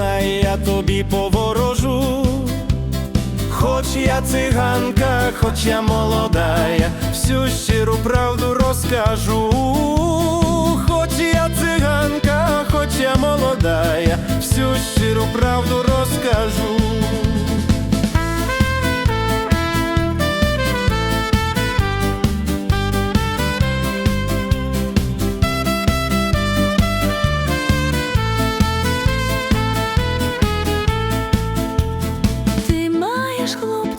знай, я тобі поворожу, хоч я циганка, хоч я молода, я всю щиру правду розкажу, хоч я циганка, хоч я молода, я всю щиру правду розкажу.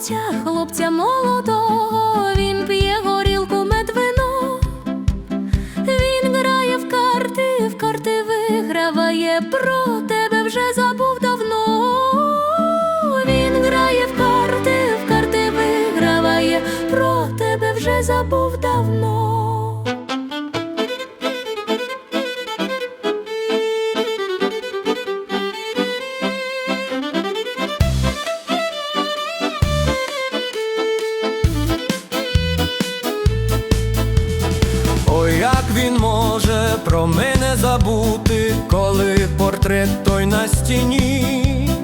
Хлопця, хлопця молодого, він п'є горілку медвино. Він грає в карти, в карти виграває, про тебе вже забув давно. Він грає в карти, в карти виграває, про тебе вже забув давно. Як він може про мене забути, коли портрет той на стіні.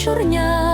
До